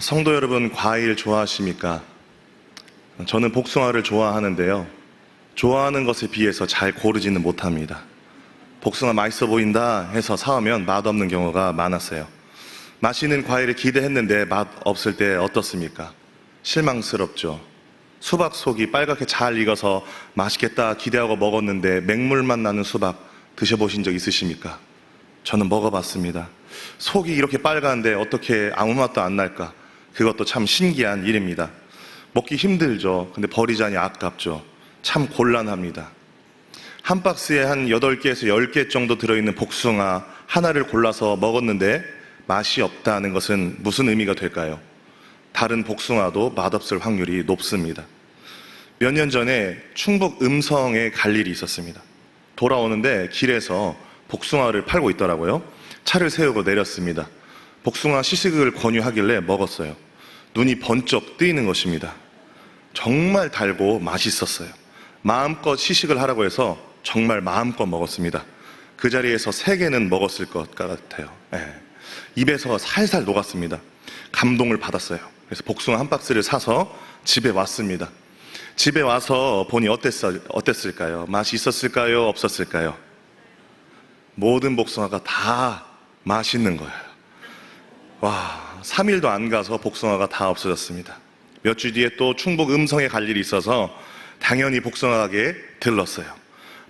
성도 여러분, 과일 좋아하십니까? 저는 복숭아를 좋아하는데요. 좋아하는 것에 비해서 잘 고르지는 못합니다. 복숭아 맛있어 보인다 해서 사오면 맛없는 경우가 많았어요. 맛있는 과일을 기대했는데 맛 없을 때 어떻습니까? 실망스럽죠. 수박 속이 빨갛게 잘 익어서 맛있겠다 기대하고 먹었는데 맹물맛 나는 수박 드셔보신 적 있으십니까? 저는 먹어봤습니다. 속이 이렇게 빨간데 어떻게 아무 맛도 안 날까? 그것도 참 신기한 일입니다. 먹기 힘들죠. 근데 버리자니 아깝죠. 참 곤란합니다. 한 박스에 한 8개에서 10개 정도 들어있는 복숭아 하나를 골라서 먹었는데 맛이 없다는 것은 무슨 의미가 될까요? 다른 복숭아도 맛없을 확률이 높습니다. 몇 년 전에 충북 음성에 갈 일이 있었습니다. 돌아오는데 길에서 복숭아를 팔고 있더라고요. 차를 세우고 내렸습니다. 복숭아 시식을 권유하길래 먹었어요. 눈이 번쩍 뜨이는 것입니다. 정말 달고 맛있었어요. 마음껏 시식을 하라고 해서 정말 마음껏 먹었습니다. 그 자리에서 세 개는 먹었을 것 같아요. 예. 입에서 살살 녹았습니다. 감동을 받았어요. 그래서 복숭아 한 박스를 사서 집에 왔습니다. 집에 와서 보니 어땠어, 어땠을까요? 맛이 있었을까요? 없었을까요? 모든 복숭아가 다 맛있는 거예요. 와, 3일도 안 가서 복숭아가 다 없어졌습니다. 몇 주 뒤에 또 충북 음성에 갈 일이 있어서 당연히 복숭아 가게에 들렀어요.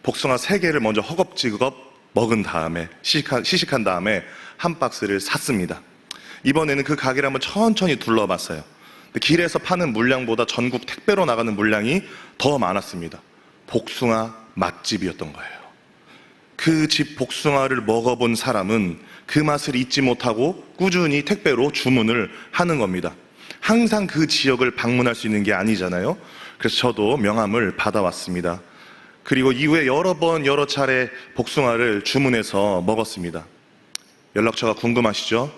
복숭아 3개를 먼저 허겁지겁 먹은 다음에 시식한, 시식한 다음에 한 박스를 샀습니다. 이번에는 그 가게를 한번 천천히 둘러봤어요. 길에서 파는 물량보다 전국 택배로 나가는 물량이 더 많았습니다. 복숭아 맛집이었던 거예요. 그 집 복숭아를 먹어본 사람은 그 맛을 잊지 못하고 꾸준히 택배로 주문을 하는 겁니다. 항상 그 지역을 방문할 수 있는 게 아니잖아요. 그래서 저도 명함을 받아왔습니다. 그리고 이후에 여러 번 여러 차례 복숭아를 주문해서 먹었습니다. 연락처가 궁금하시죠?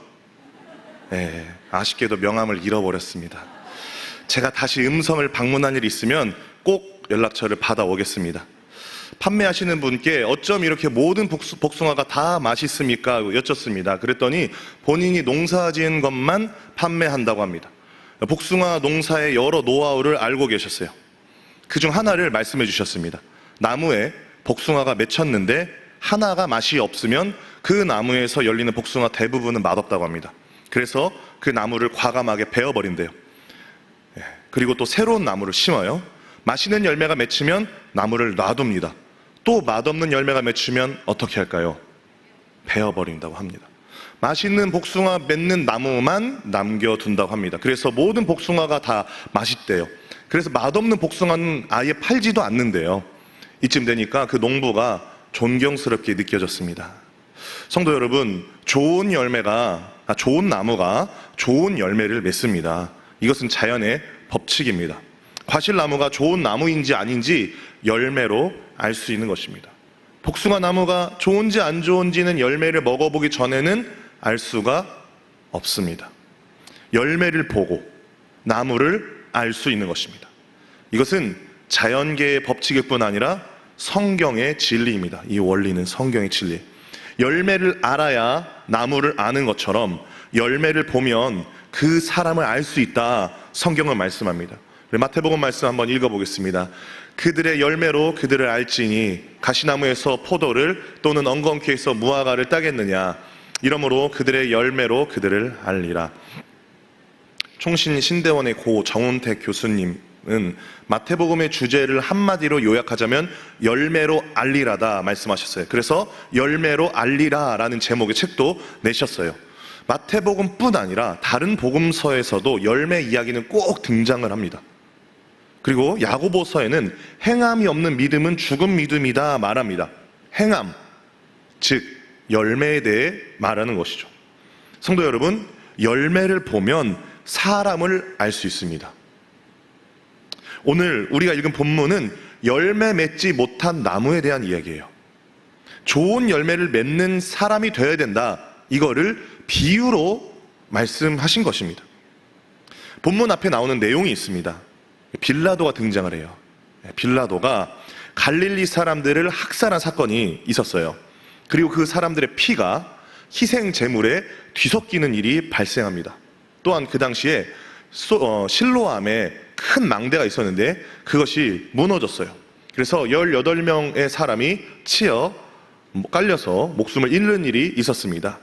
네, 아쉽게도 명함을 잃어버렸습니다. 제가 다시 음성을 방문할 일이 있으면 꼭 연락처를 받아오겠습니다. 판매하시는 분께 어쩜 이렇게 모든 복수- 복숭아가 다 맛있습니까? 여쭙습니다. 그랬더니 본인이 농사 지은 것만 판매한다고 합니다. 복숭아 농사의 여러 노하우를 알고 계셨어요. 그 중 하나를 말씀해 주셨습니다. 나무에 복숭아가 맺혔는데 하나가 맛이 없으면 그 나무에서 열리는 복숭아 대부분은 맛없다고 합니다. 그래서 그 나무를 과감하게 베어버린대요. 예, 그리고 또 새로운 나무를 심어요. 맛있는 열매가 맺히면 나무를 놔둡니다. 또 맛없는 열매가 맺히면 어떻게 할까요? 베어버린다고 합니다. 맛있는 복숭아 맺는 나무만 남겨둔다고 합니다. 그래서 모든 복숭아가 다 맛있대요. 그래서 맛없는 복숭아는 아예 팔지도 않는데요. 이쯤 되니까 그 농부가 존경스럽게 느껴졌습니다. 성도 여러분, 좋은 열매가, 아, 좋은 나무가 좋은 열매를 맺습니다. 이것은 자연의 법칙입니다. 과실나무가 좋은 나무인지 아닌지 열매로 알 수 있는 것입니다. 복숭아 나무가 좋은지 안 좋은지는 열매를 먹어보기 전에는 알 수가 없습니다. 열매를 보고 나무를 알 수 있는 것입니다. 이것은 자연계의 법칙일 뿐 아니라 성경의 진리입니다. 이 원리는 성경의 진리. 열매를 알아야 나무를 아는 것처럼 열매를 보면 그 사람을 알 수 있다. 성경은 말씀합니다. 마태복음 말씀 한번 읽어보겠습니다. 그들의 열매로 그들을 알지니 가시나무에서 포도를 또는 엉겅퀴에서 무화과를 따겠느냐. 이러므로 그들의 열매로 그들을 알리라. 총신 신대원의 고 정운택 교수님은 마태복음의 주제를 한마디로 요약하자면 열매로 알리라다 말씀하셨어요. 그래서 열매로 알리라라는 제목의 책도 내셨어요. 마태복음뿐 아니라 다른 복음서에서도 열매 이야기는 꼭 등장을 합니다. 그리고 야고보서에는 행함이 없는 믿음은 죽은 믿음이다 말합니다. 행함, 즉 열매에 대해 말하는 것이죠. 성도 여러분, 열매를 보면 사람을 알 수 있습니다. 오늘 우리가 읽은 본문은 열매 맺지 못한 나무에 대한 이야기예요. 좋은 열매를 맺는 사람이 되어야 된다. 이거를 비유로 말씀하신 것입니다. 본문 앞에 나오는 내용이 있습니다. 빌라도가 등장을 해요. 빌라도가 갈릴리 사람들을 학살한 사건이 있었어요. 그리고 그 사람들의 피가 희생 제물에 뒤섞이는 일이 발생합니다. 또한 그 당시에 소- 어, 실로암에 큰 망대가 있었는데 그것이 무너졌어요. 그래서 18명의 사람이 치여 깔려서 목숨을 잃는 일이 있었습니다.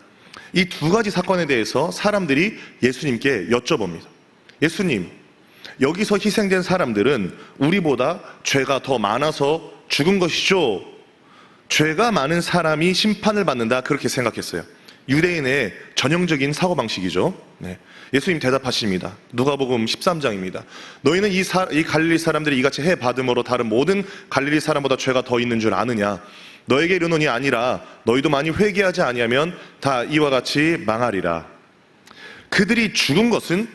이 두 가지 사건에 대해서 사람들이 예수님께 여쭤봅니다. 예수님, 여기서 희생된 사람들은 우리보다 죄가 더 많아서 죽은 것이죠. 죄가 많은 사람이 심판을 받는다 그렇게 생각했어요. 유대인의 전형적인 사고 방식이죠. 네. 예수님 대답하십니다. 누가복음 13장입니다. 너희는 이, 사- 이 갈릴리 사람들이 이같이 해 받음으로 다른 모든 갈릴리 사람보다 죄가 더 있는 줄 아느냐? 너에게 이르노니 아니라 너희도 많이 회개하지 아니하면 다 이와 같이 망하리라. 그들이 죽은 것은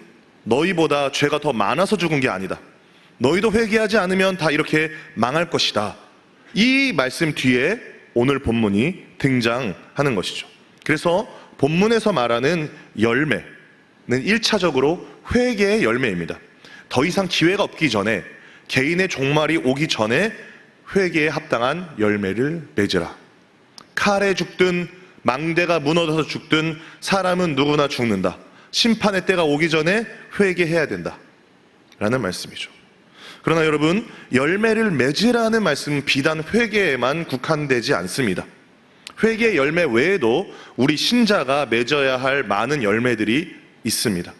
너희보다 죄가 더 많아서 죽은 게 아니다. 너희도 회개하지 않으면 다 이렇게 망할 것이다. 이 말씀 뒤에 오늘 본문이 등장하는 것이죠. 그래서 본문에서 말하는 열매는 1차적으로 회개의 열매입니다. 더 이상 기회가 없기 전에 개인의 종말이 오기 전에 회개에 합당한 열매를 맺으라. 칼에 죽든 망대가 무너져서 죽든 사람은 누구나 죽는다. 심판의 때가 오기 전에 회개해야 된다. 라는 말씀이죠. 그러나 여러분, 열매를 맺으라는 말씀은 비단 회개에만 국한되지 않습니다. 회개의 열매 외에도 우리 신자가 맺어야 할 많은 열매들이 있습니다.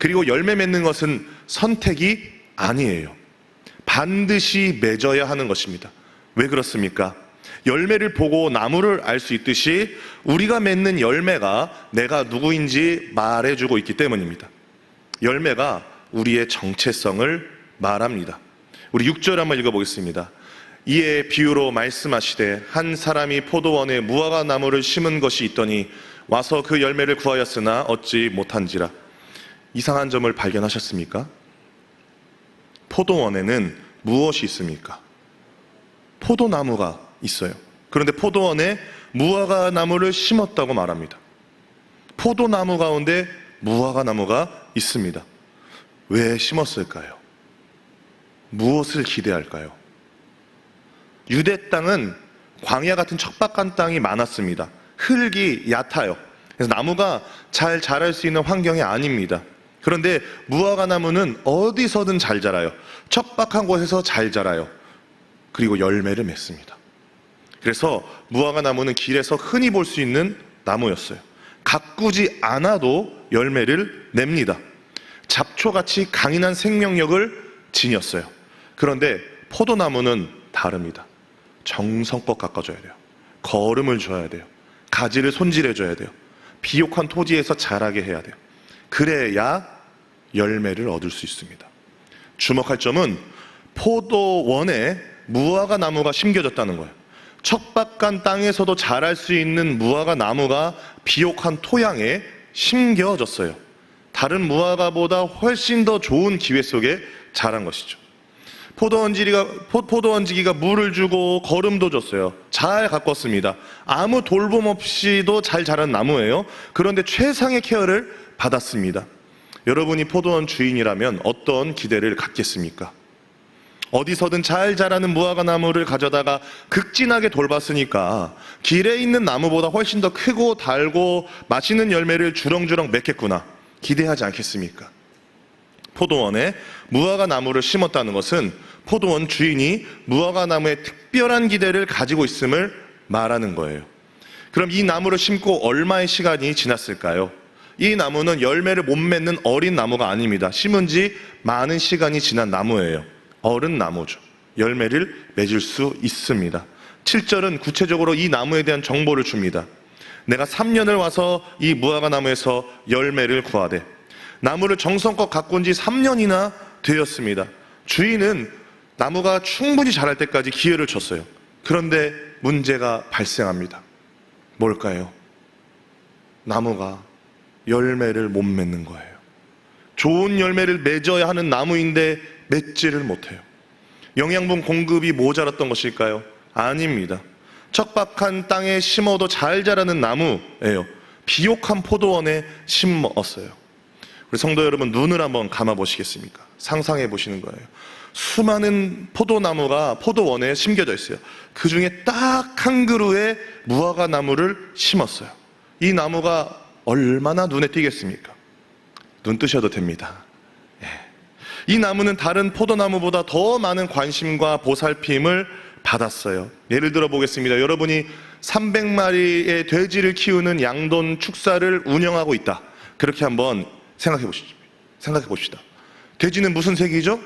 그리고 열매 맺는 것은 선택이 아니에요. 반드시 맺어야 하는 것입니다. 왜 그렇습니까? 열매를 보고 나무를 알 수 있듯이 우리가 맺는 열매가 내가 누구인지 말해주고 있기 때문입니다. 열매가 우리의 정체성을 말합니다. 우리 6절 한번 읽어보겠습니다. 이에 비유로 말씀하시되 한 사람이 포도원에 무화과 나무를 심은 것이 있더니 와서 그 열매를 구하였으나 얻지 못한지라. 이상한 점을 발견하셨습니까? 포도원에는 무엇이 있습니까? 포도나무가 있어요. 그런데 포도원에 무화과 나무를 심었다고 말합니다. 포도나무 가운데 무화과 나무가 있습니다. 왜 심었을까요? 무엇을 기대할까요? 유대 땅은 광야 같은 척박한 땅이 많았습니다. 흙이 얕아요. 그래서 나무가 잘 자랄 수 있는 환경이 아닙니다. 그런데 무화과 나무는 어디서든 잘 자라요. 척박한 곳에서 잘 자라요. 그리고 열매를 맺습니다. 그래서 무화과 나무는 길에서 흔히 볼 수 있는 나무였어요. 가꾸지 않아도 열매를 냅니다. 잡초같이 강인한 생명력을 지녔어요. 그런데 포도나무는 다릅니다. 정성껏 깎아줘야 돼요. 거름을 줘야 돼요. 가지를 손질해줘야 돼요. 비옥한 토지에서 자라게 해야 돼요. 그래야 열매를 얻을 수 있습니다. 주목할 점은 포도원에 무화과 나무가 심겨졌다는 거예요. 척박한 땅에서도 자랄 수 있는 무화과 나무가 비옥한 토양에 심겨졌어요. 다른 무화과보다 훨씬 더 좋은 기회 속에 자란 것이죠. 포도 원지기가, 포, 포도 원지기가 물을 주고 거름도 줬어요. 잘 가꿨습니다. 아무 돌봄 없이도 잘 자란 나무예요. 그런데 최상의 케어를 받았습니다. 여러분이 포도원 주인이라면 어떤 기대를 갖겠습니까? 어디서든 잘 자라는 무화과 나무를 가져다가 극진하게 돌봤으니까 길에 있는 나무보다 훨씬 더 크고 달고 맛있는 열매를 주렁주렁 맺겠구나 기대하지 않겠습니까? 포도원에 무화과 나무를 심었다는 것은 포도원 주인이 무화과 나무에 특별한 기대를 가지고 있음을 말하는 거예요. 그럼 이 나무를 심고 얼마의 시간이 지났을까요? 이 나무는 열매를 못 맺는 어린 나무가 아닙니다. 심은 지 많은 시간이 지난 나무예요. 어른 나무죠. 열매를 맺을 수 있습니다. 7절은 구체적으로 이 나무에 대한 정보를 줍니다. 내가 3년을 와서 이 무화과 나무에서 열매를 구하되 나무를 정성껏 가꾼 지 3년이나 되었습니다. 주인은 나무가 충분히 자랄 때까지 기회를 줬어요. 그런데 문제가 발생합니다. 뭘까요? 나무가 열매를 못 맺는 거예요. 좋은 열매를 맺어야 하는 나무인데 맺지를 못해요. 영양분 공급이 모자랐던 것일까요? 아닙니다. 척박한 땅에 심어도 잘 자라는 나무예요. 비옥한 포도원에 심었어요. 우리 성도 여러분 눈을 한번 감아 보시겠습니까? 상상해 보시는 거예요. 수많은 포도나무가 포도원에 심겨져 있어요. 그 중에 딱 한 그루에 무화과 나무를 심었어요. 이 나무가 얼마나 눈에 띄겠습니까? 눈 뜨셔도 됩니다. 예. 이 나무는 다른 포도나무보다 더 많은 관심과 보살핌을 받았어요. 예를 들어 보겠습니다. 여러분이 300마리의 돼지를 키우는 양돈 축사를 운영하고 있다. 그렇게 한번 생각해 보시죠. 생각해 봅시다. 돼지는 무슨 색이죠?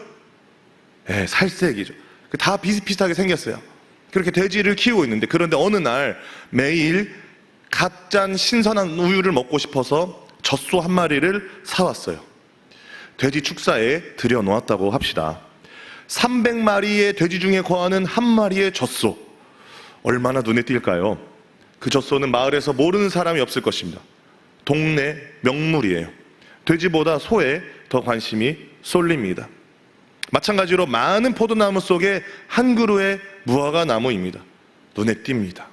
예, 살색이죠. 그다 비슷비슷하게 생겼어요. 그렇게 돼지를 키우고 있는데 그런데 어느 날 매일 갓 짠 신선한 우유를 먹고 싶어서 젖소 한 마리를 사왔어요. 돼지 축사에 들여놓았다고 합시다. 300마리의 돼지 중에 거하는 한 마리의 젖소. 얼마나 눈에 띌까요? 그 젖소는 마을에서 모르는 사람이 없을 것입니다. 동네 명물이에요. 돼지보다 소에 더 관심이 쏠립니다. 마찬가지로 많은 포도나무 속에 한 그루의 무화과 나무입니다. 눈에 띕니다.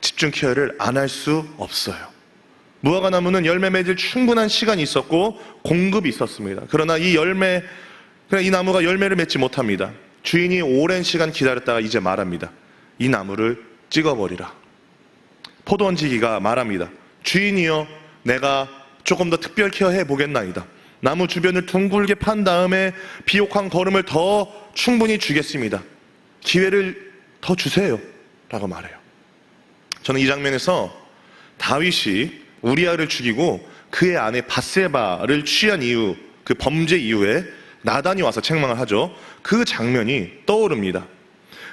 집중 케어를 안 할 수 없어요. 무화과 나무는 열매 맺을 충분한 시간이 있었고 공급이 있었습니다. 그러나 이 열매, 그냥 이 나무가 열매를 맺지 못합니다. 주인이 오랜 시간 기다렸다가 이제 말합니다. 이 나무를 찍어버리라. 포도원지기가 말합니다. 주인이여, 내가 조금 더 특별 케어해 보겠나이다. 나무 주변을 둥글게 판 다음에 비옥한 걸음을 더 충분히 주겠습니다. 기회를 더 주세요. 라고 말해요. 저는 이 장면에서 다윗이 우리아를 죽이고 그의 아내 바세바를 취한 이유, 그 범죄 이후에 나단이 와서 책망을 하죠. 그 장면이 떠오릅니다.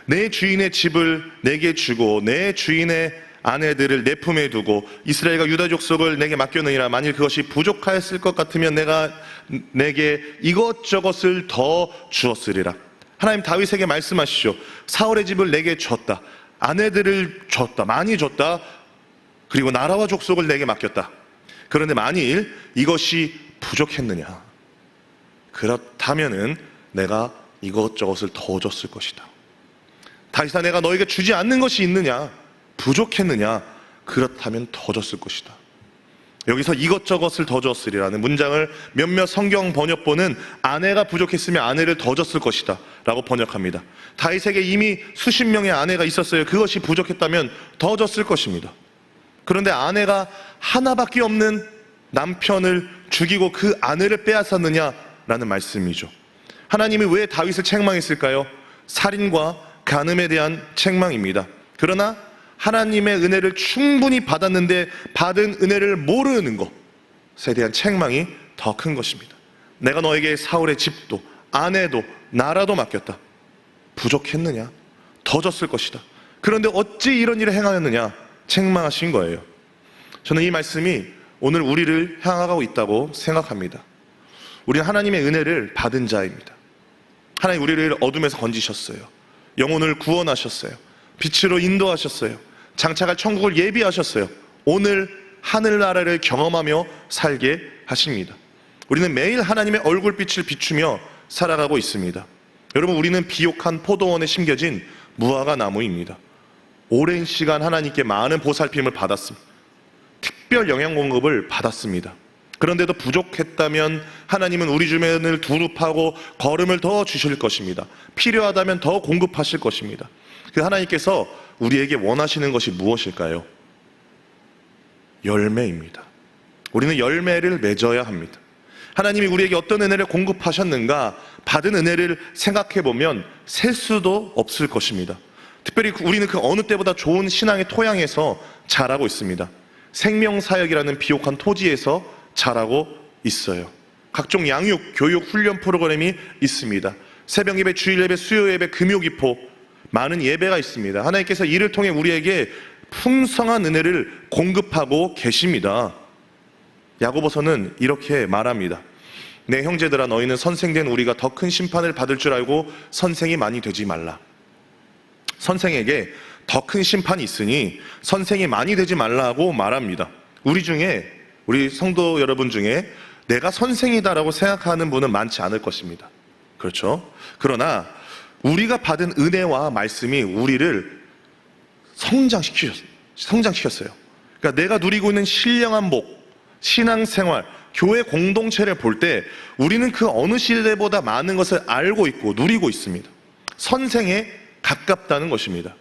내 주인의 집을 내게 주고 내 주인의 아내들을 내 품에 두고 이스라엘과 유다 족속을 내게 맡겨느니라. 만일 그것이 부족하였을 것 같으면 내가 내게 이것저것을 더 주었으리라. 하나님 다윗에게 말씀하시죠. 사울의 집을 내게 줬다. 아내들을 줬다. 많이 줬다 그리고 나라와 족속을 내게 맡겼다 그런데 만일 이것이 부족했느냐 그렇다면은 내가 이것저것을 더 줬을 것이다 다시다 내가 너에게 주지 않는 것이 있느냐? 부족했느냐? 그렇다면 더 줬을 것이다. 여기서 이것저것을 더 줬으리라는 문장을 몇몇 성경 번역본은 아내가 부족했으면 아내를 더 줬을 것이다. 라고 번역합니다. 다윗에게 이미 수십 명의 아내가 있었어요. 그것이 부족했다면 더 줬을 것입니다. 그런데 아내가 하나밖에 없는 남편을 죽이고 그 아내를 빼앗았느냐라는 말씀이죠. 하나님이 왜 다윗을 책망했을까요? 살인과 간음에 대한 책망입니다. 그러나 하나님의 은혜를 충분히 받았는데 받은 은혜를 모르는 것에 대한 책망이 더 큰 것입니다. 내가 너에게 사울의 집도 아내도 나라도 맡겼다. 부족했느냐? 더 줬을 것이다. 그런데 어찌 이런 일을 행하였느냐? 책망하신 거예요. 저는 이 말씀이 오늘 우리를 향하고 있다고 생각합니다. 우리는 하나님의 은혜를 받은 자입니다. 하나님 우리를 어둠에서 건지셨어요. 영혼을 구원하셨어요. 빛으로 인도하셨어요. 장차갈 천국을 예비하셨어요. 오늘 하늘나라를 경험하며 살게 하십니다. 우리는 매일 하나님의 얼굴빛을 비추며 살아가고 있습니다. 여러분, 우리는 비옥한 포도원에 심겨진 무화과 나무입니다. 오랜 시간 하나님께 많은 보살핌을 받았습니다. 특별 영양 공급을 받았습니다. 그런데도 부족했다면 하나님은 우리 주변을 두릅하고 걸음을 더 주실 것입니다. 필요하다면 더 공급하실 것입니다. 그 하나님께서 우리에게 원하시는 것이 무엇일까요? 열매입니다. 우리는 열매를 맺어야 합니다. 하나님이 우리에게 어떤 은혜를 공급하셨는가 받은 은혜를 생각해 보면 셀 수도 없을 것입니다. 특별히 우리는 그 어느 때보다 좋은 신앙의 토양에서 자라고 있습니다. 생명사역이라는 비옥한 토지에서 자라고 있어요. 각종 양육, 교육, 훈련 프로그램이 있습니다. 새벽 예배, 주일 예배, 수요 예배, 금요 기포 많은 예배가 있습니다. 하나님께서 이를 통해 우리에게 풍성한 은혜를 공급하고 계십니다. 야고보서는 이렇게 말합니다. 내 형제들아 너희는 선생된 우리가 더 큰 심판을 받을 줄 알고 선생이 많이 되지 말라. 선생에게 더 큰 심판이 있으니 선생이 많이 되지 말라고 말합니다. 우리 중에 우리 성도 여러분 중에 내가 선생이다라고 생각하는 분은 많지 않을 것입니다. 그렇죠? 그러나 우리가 받은 은혜와 말씀이 우리를 성장시키셨, 성장시켰어요. 그러니까 내가 누리고 있는 신령한 복, 신앙생활, 교회 공동체를 볼 때 우리는 그 어느 시대보다 많은 것을 알고 있고 누리고 있습니다. 선생에 가깝다는 것입니다.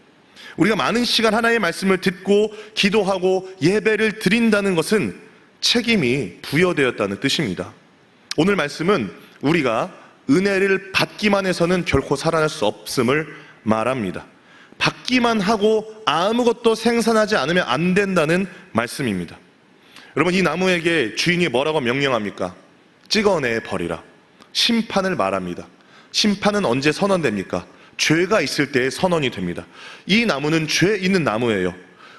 우리가 많은 시간 하나의 말씀을 듣고 기도하고 예배를 드린다는 것은 책임이 부여되었다는 뜻입니다. 오늘 말씀은 우리가 은혜를 받기만 해서는 결코 살아날 수 없음을 말합니다. 받기만 하고 아무것도 생산하지 않으면 안 된다는 말씀입니다. 여러분, 이 나무에게 주인이 뭐라고 명령합니까? 찍어내 버리라. 심판을 말합니다. 심판은 언제 선언됩니까? 죄가 있을 때 선언이 됩니다. 이 나무는 죄 있는 나무예요.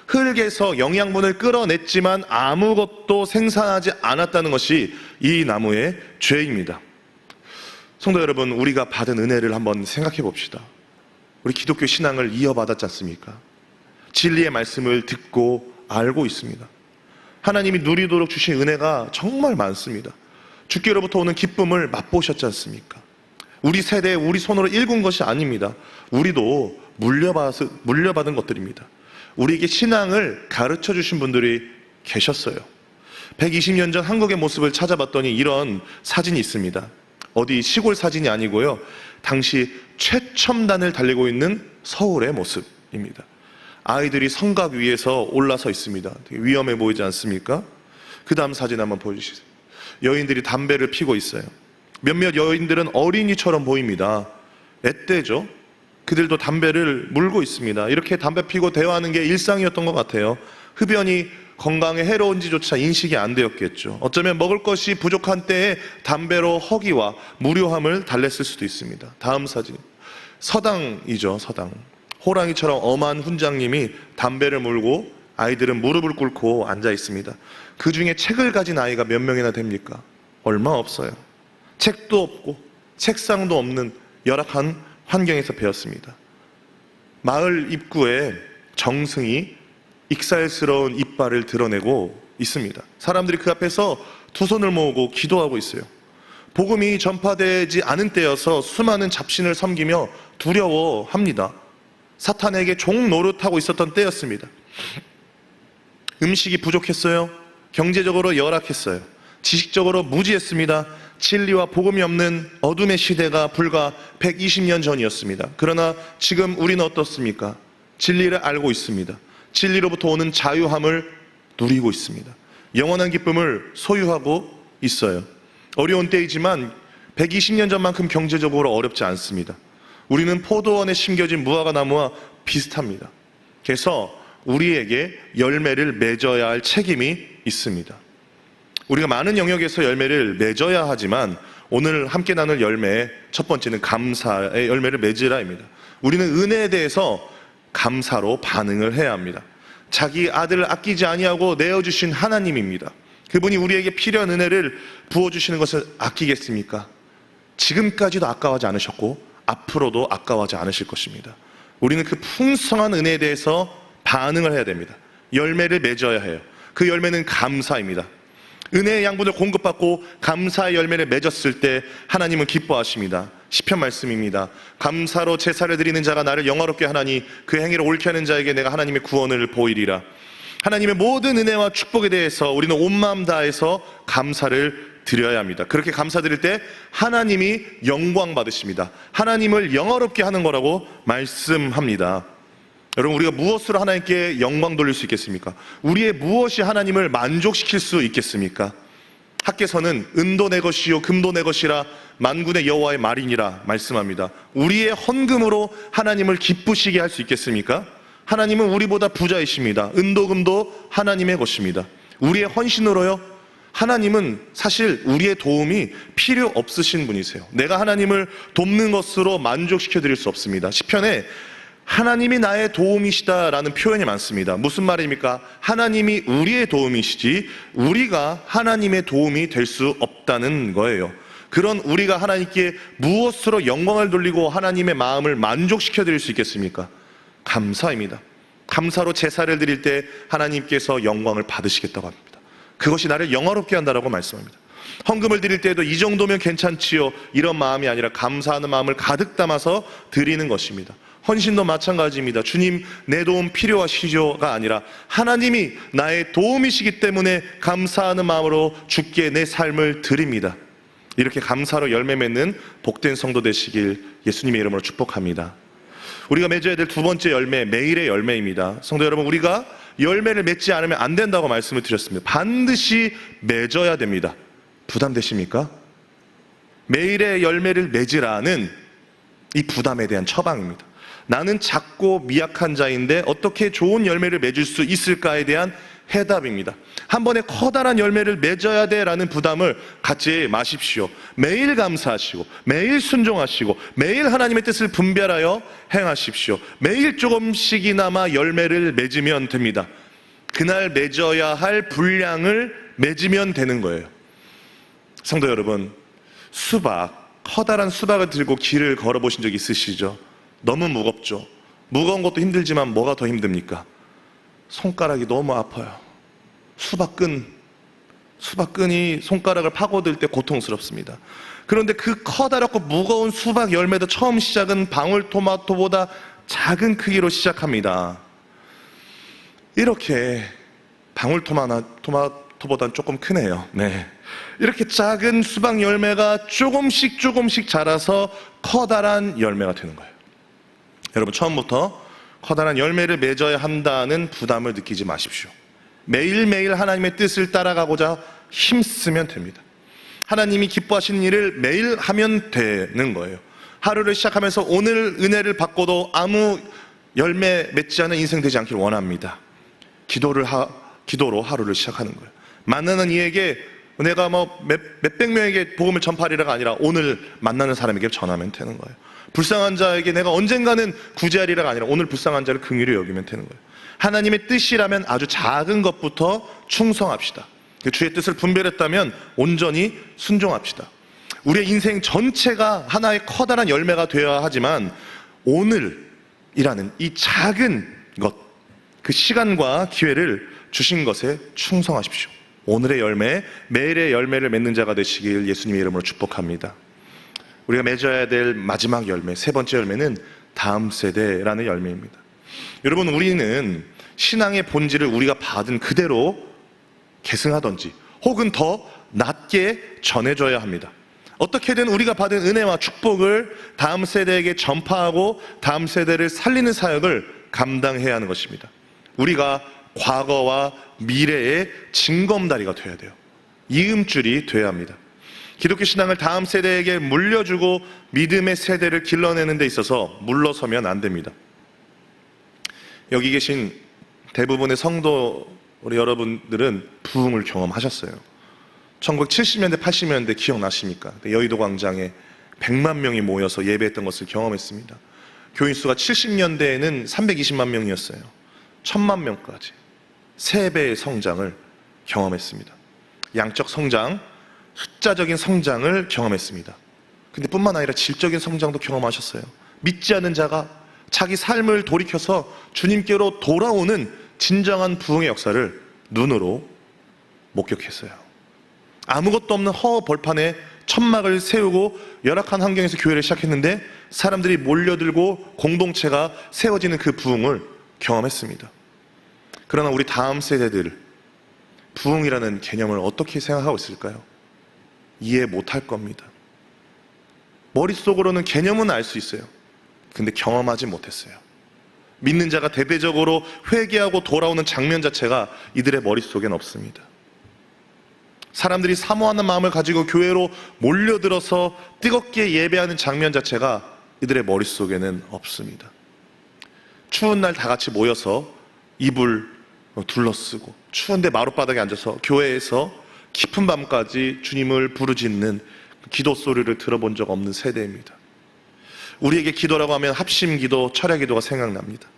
흙에서 영양분을 끌어냈지만 아무것도 생산하지 않았다는 것이 이 나무의 죄입니다. 성도 여러분, 우리가 받은 은혜를 한번 생각해 봅시다. 우리 기독교 신앙을 이어받았지 않습니까? 진리의 말씀을 듣고 알고 있습니다. 하나님이 누리도록 주신 은혜가 정말 많습니다. 주께로부터 오는 기쁨을 맛보셨지 않습니까? 우리 세대에 우리 손으로 일군 것이 아닙니다. 우리도 물려받, 물려받은 것들입니다. 우리에게 신앙을 가르쳐 주신 분들이 계셨어요. 120년 전 한국의 모습을 찾아봤더니 이런 사진이 있습니다. 어디 시골 사진이 아니고요. 당시 최첨단을 달리고 있는 서울의 모습입니다. 아이들이 성곽 위에서 올라서 있습니다. 위험해 보이지 않습니까? 그 다음 사진 한번 보여주시죠. 여인들이 담배를 피고 있어요. 몇몇 여인들은 어린이처럼 보입니다. 앳되죠? 그들도 담배를 물고 있습니다. 이렇게 담배 피고 대화하는 게 일상이었던 것 같아요. 흡연이 건강에 해로운지조차 인식이 안 되었겠죠. 어쩌면 먹을 것이 부족한 때에 담배로 허기와 무료함을 달랬을 수도 있습니다. 다음 사진. 서당이죠, 서당. 호랑이처럼 엄한 훈장님이 담배를 물고 아이들은 무릎을 꿇고 앉아 있습니다. 그 중에 책을 가진 아이가 몇 명이나 됩니까? 얼마 없어요. 책도 없고 책상도 없는 열악한 환경에서 배웠습니다. 마을 입구에 정승이 익살스러운 이빨을 드러내고 있습니다. 사람들이 그 앞에서 두 손을 모으고 기도하고 있어요. 복음이 전파되지 않은 때여서 수많은 잡신을 섬기며 두려워합니다. 사탄에게 종 노릇하고 있었던 때였습니다. 음식이 부족했어요. 경제적으로 열악했어요. 지식적으로 무지했습니다. 진리와 복음이 없는 어둠의 시대가 불과 120년 전이었습니다. 그러나 지금 우리는 어떻습니까? 진리를 알고 있습니다. 진리로부터 오는 자유함을 누리고 있습니다. 영원한 기쁨을 소유하고 있어요. 어려운 때이지만 120년 전만큼 경제적으로 어렵지 않습니다. 우리는 포도원에 심겨진 무화과 나무와 비슷합니다. 그래서 우리에게 열매를 맺어야 할 책임이 있습니다. 우리가 많은 영역에서 열매를 맺어야 하지만 오늘 함께 나눌 열매의 첫 번째는 감사의 열매를 맺으라입니다. 우리는 은혜에 대해서 감사로 반응을 해야 합니다. 자기 아들을 아끼지 아니하고 내어 주신 하나님입니다. 그분이 우리에게 필요한 은혜를 부어 주시는 것을 아끼겠습니까? 지금까지도 아까워하지 않으셨고 앞으로도 아까워하지 않으실 것입니다. 우리는 그 풍성한 은혜에 대해서 반응을 해야 됩니다. 열매를 맺어야 해요. 그 열매는 감사입니다. 은혜의 양분을 공급받고 감사의 열매를 맺었을 때 하나님은 기뻐하십니다. 시편 말씀입니다. 감사로 제사를 드리는 자가 나를 영화롭게 하나니 그 행위를 옳게 하는 자에게 내가 하나님의 구원을 보이리라. 하나님의 모든 은혜와 축복에 대해서 우리는 온 마음 다해서 감사를 드려야 합니다. 그렇게 감사드릴 때 하나님이 영광 받으십니다. 하나님을 영화롭게 하는 거라고 말씀합니다. 여러분 우리가 무엇으로 하나님께 영광 돌릴 수 있겠습니까? 우리의 무엇이 하나님을 만족시킬 수 있겠습니까? 학계서는 은도 내 것이요 금도 내 것이라 만군의 여호와의 말이니라 말씀합니다. 우리의 헌금으로 하나님을 기쁘시게 할 수 있겠습니까? 하나님은 우리보다 부자이십니다. 은도 금도 하나님의 것입니다. 우리의 헌신으로요. 하나님은 사실 우리의 도움이 필요 없으신 분이세요. 내가 하나님을 돕는 것으로 만족시켜 드릴 수 없습니다. 시편에 하나님이 나의 도움이시다라는 표현이 많습니다. 무슨 말입니까? 하나님이 우리의 도움이시지 우리가 하나님의 도움이 될 수 없다는 거예요. 그런 우리가 하나님께 무엇으로 영광을 돌리고 하나님의 마음을 만족시켜 드릴 수 있겠습니까? 감사입니다. 감사로 제사를 드릴 때 하나님께서 영광을 받으시겠다고 합니다. 그것이 나를 영화롭게 한다라고 말씀합니다. 헌금을 드릴 때에도 이 정도면 괜찮지요. 이런 마음이 아니라 감사하는 마음을 가득 담아서 드리는 것입니다. 헌신도 마찬가지입니다. 주님, 내 도움 필요하시죠가 아니라 하나님이 나의 도움이시기 때문에 감사하는 마음으로 주께 내 삶을 드립니다. 이렇게 감사로 열매 맺는 복된 성도 되시길 예수님의 이름으로 축복합니다. 우리가 맺어야 될 두 번째 열매, 매일의 열매입니다. 성도 여러분, 우리가 열매를 맺지 않으면 안 된다고 말씀을 드렸습니다. 반드시 맺어야 됩니다. 부담되십니까? 매일의 열매를 맺으라는 이 부담에 대한 처방입니다. 나는 작고 미약한 자인데 어떻게 좋은 열매를 맺을 수 있을까에 대한 해답입니다. 한 번에 커다란 열매를 맺어야 돼 라는 부담을 갖지 마십시오. 매일 감사하시고, 매일 순종하시고, 매일 하나님의 뜻을 분별하여 행하십시오. 매일 조금씩이나마 열매를 맺으면 됩니다. 그날 맺어야 할 분량을 맺으면 되는 거예요. 성도 여러분, 수박, 커다란 수박을 들고 길을 걸어보신 적 있으시죠? 너무 무겁죠? 무거운 것도 힘들지만 뭐가 더 힘듭니까? 손가락이 너무 아파요. 수박끈, 수박끈이 손가락을 파고들 때 고통스럽습니다. 그런데 그 커다랗고 무거운 수박 열매도 처음 시작은 방울토마토보다 작은 크기로 시작합니다. 이렇게 방울토마토보다는 조금 크네요. 네. 이렇게 작은 수박 열매가 조금씩 조금씩 자라서 커다란 열매가 되는 거예요. 여러분 처음부터 커다란 열매를 맺어야 한다는 부담을 느끼지 마십시오. 매일매일 하나님의 뜻을 따라가고자 힘쓰면 됩니다. 하나님이 기뻐하시는 일을 매일 하면 되는 거예요. 하루를 시작하면서 오늘 은혜를 받고도 아무 열매 맺지 않은 인생 되지 않기를 원합니다. 기도를 하, 기도로 하루를 시작하는 거예요. 만나는 이에게 내가 뭐 몇, 몇백 명에게 복음을 전파하리라가 아니라 오늘 만나는 사람에게 전하면 되는 거예요. 불쌍한 자에게 내가 언젠가는 구제하리라가 아니라 오늘 불쌍한 자를 긍휼히 여기면 되는 거예요. 하나님의 뜻이라면 아주 작은 것부터 충성합시다. 주의 뜻을 분별했다면 온전히 순종합시다. 우리의 인생 전체가 하나의 커다란 열매가 되어야 하지만 오늘이라는 이 작은 것, 그 시간과 기회를 주신 것에 충성하십시오. 오늘의 열매, 매일의 열매를 맺는 자가 되시길 예수님의 이름으로 축복합니다. 우리가 맺어야 될 마지막 열매, 세 번째 열매는 다음 세대라는 열매입니다. 여러분, 우리는 신앙의 본질을 우리가 받은 그대로 계승하든지 혹은 더 낮게 전해줘야 합니다. 어떻게든 우리가 받은 은혜와 축복을 다음 세대에게 전파하고 다음 세대를 살리는 사역을 감당해야 하는 것입니다. 우리가 과거와 미래의 징검다리가 되어야 돼요. 이음줄이 되어야 합니다. 기독교 신앙을 다음 세대에게 물려주고 믿음의 세대를 길러내는 데 있어서 물러서면 안 됩니다. 여기 계신 대부분의 성도 우리 여러분들은 부흥을 경험하셨어요. 1970년대, 80년대 기억나십니까? 여의도 광장에 100만 명이 모여서 예배했던 것을 경험했습니다. 교인 수가 70년대에는 320만 명이었어요. 1000만 명까지. 세 배의 성장을 경험했습니다. 양적 성장, 숫자적인 성장을 경험했습니다. 근데 뿐만 아니라 질적인 성장도 경험하셨어요. 믿지 않는 자가 자기 삶을 돌이켜서 주님께로 돌아오는 진정한 부흥의 역사를 눈으로 목격했어요. 아무것도 없는 허 벌판에 천막을 세우고 열악한 환경에서 교회를 시작했는데 사람들이 몰려들고 공동체가 세워지는 그 부흥을 경험했습니다. 그러나 우리 다음 세대들 부흥이라는 개념을 어떻게 생각하고 있을까요? 이해 못할 겁니다. 머릿속으로는 개념은 알 수 있어요. 근데 경험하지 못했어요. 믿는 자가 대대적으로 회개하고 돌아오는 장면 자체가 이들의 머릿속엔 없습니다. 사람들이 사모하는 마음을 가지고 교회로 몰려들어서 뜨겁게 예배하는 장면 자체가 이들의 머릿속에는 없습니다. 추운 날 다 같이 모여서 이불 둘러쓰고 추운데 마룻바닥에 앉아서 교회에서 깊은 밤까지 주님을 부르짖는 기도 소리를 들어본 적 없는 세대입니다. 우리에게 기도라고 하면 합심 기도, 철야 기도가 생각납니다.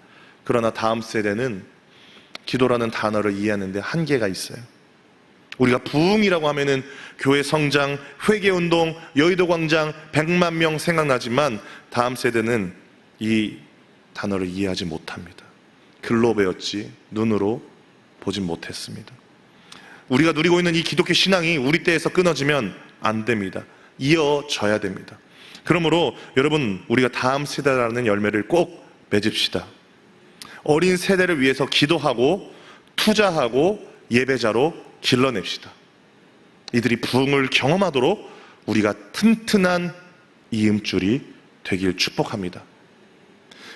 그러나 다음 세대는 기도라는 단어를 이해하는데 한계가 있어요. 우리가 부흥이라고 하면은 교회 성장, 회개 운동, 여의도 광장, 100만 명 생각나지만 다음 세대는 이 단어를 이해하지 못합니다. 글로 배웠지 눈으로 보진 못했습니다. 우리가 누리고 있는 이 기독교 신앙이 우리 때에서 끊어지면 안 됩니다. 이어져야 됩니다. 그러므로 여러분 우리가 다음 세대라는 열매를 꼭 맺읍시다. 어린 세대를 위해서 기도하고 투자하고 예배자로 길러냅시다. 이들이 부흥을 경험하도록 우리가 튼튼한 이음줄이 되길 축복합니다.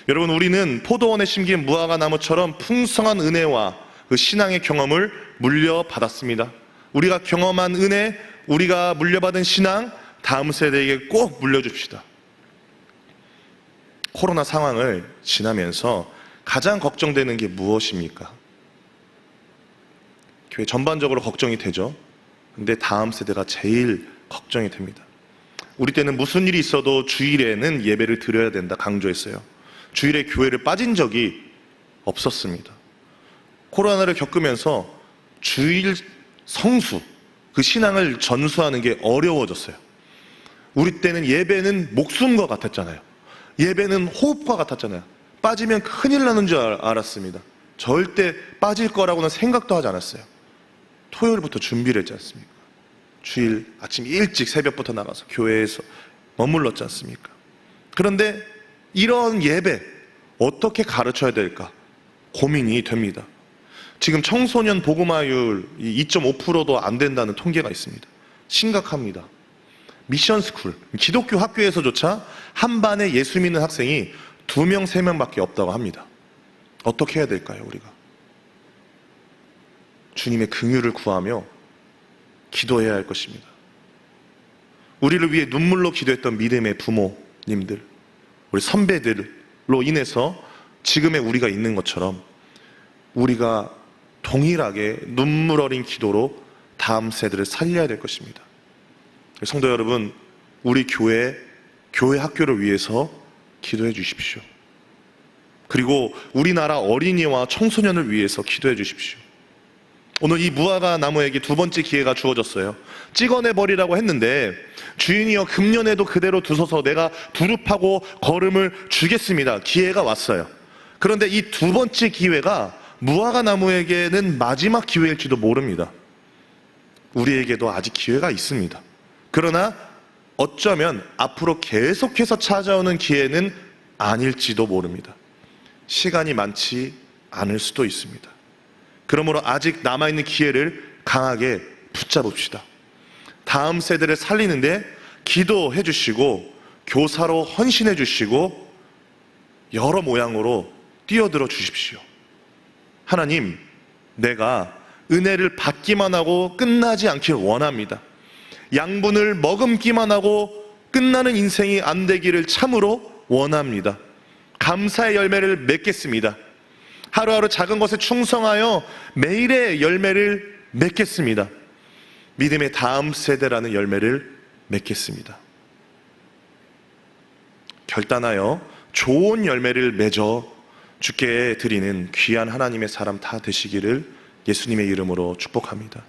여러분 우리는 포도원에 심긴 무화과 나무처럼 풍성한 은혜와 그 신앙의 경험을 물려받았습니다. 우리가 경험한 은혜, 우리가 물려받은 신앙, 다음 세대에게 꼭 물려줍시다. 코로나 상황을 지나면서 가장 걱정되는 게 무엇입니까? 교회 전반적으로 걱정이 되죠. 근데 다음 세대가 제일 걱정이 됩니다. 우리 때는 무슨 일이 있어도 주일에는 예배를 드려야 된다 강조했어요. 주일에 교회를 빠진 적이 없었습니다. 코로나를 겪으면서 주일 성수, 그 신앙을 전수하는 게 어려워졌어요. 우리 때는 예배는 목숨과 같았잖아요. 예배는 호흡과 같았잖아요. 빠지면 큰일 나는 줄 알- 알았습니다. 절대 빠질 거라고는 생각도 하지 않았어요. 토요일부터 준비를 했지 않습니까? 주일 아침 일찍 새벽부터 나가서 교회에서 머물렀지 않습니까? 그런데 이런 예배 어떻게 가르쳐야 될까 고민이 됩니다. 지금 청소년 복음화율 2.5%도 안 된다는 통계가 있습니다. 심각합니다. 미션 스쿨, 기독교 학교에서조차 한 반에 예수 믿는 학생이 두 명, 세 명밖에 없다고 합니다. 어떻게 해야 될까요, 우리가? 주님의 긍휼을 구하며 기도해야 할 것입니다. 우리를 위해 눈물로 기도했던 믿음의 부모님들, 우리 선배들로 인해서 지금의 우리가 있는 것처럼 우리가 동일하게 눈물 어린 기도로 다음 세대를 살려야 될 것입니다. 성도 여러분, 우리 교회, 교회 학교를 위해서 기도해 주십시오. 그리고 우리나라 어린이와 청소년을 위해서 기도해 주십시오. 오늘 이 무화과 나무에게 두 번째 기회가 주어졌어요. 찍어내 버리라고 했는데 주인이여 금년에도 그대로 두소서 내가 두릅하고 걸음을 주겠습니다. 기회가 왔어요. 그런데 이 두 번째 기회가 무화과 나무에게는 마지막 기회일지도 모릅니다. 우리에게도 아직 기회가 있습니다. 그러나 어쩌면 앞으로 계속해서 찾아오는 기회는 아닐지도 모릅니다. 시간이 많지 않을 수도 있습니다. 그러므로 아직 남아있는 기회를 강하게 붙잡읍시다. 다음 세대를 살리는데 기도해 주시고 교사로 헌신해 주시고 여러 모양으로 뛰어들어 주십시오. 하나님, 내가 은혜를 받기만 하고 끝나지 않길 원합니다. 양분을 머금기만 하고 끝나는 인생이 안 되기를 참으로 원합니다. 감사의 열매를 맺겠습니다. 하루하루 작은 것에 충성하여 매일의 열매를 맺겠습니다. 믿음의 다음 세대라는 열매를 맺겠습니다. 결단하여 좋은 열매를 맺어 주께 드리는 귀한 하나님의 사람 다 되시기를 예수님의 이름으로 축복합니다.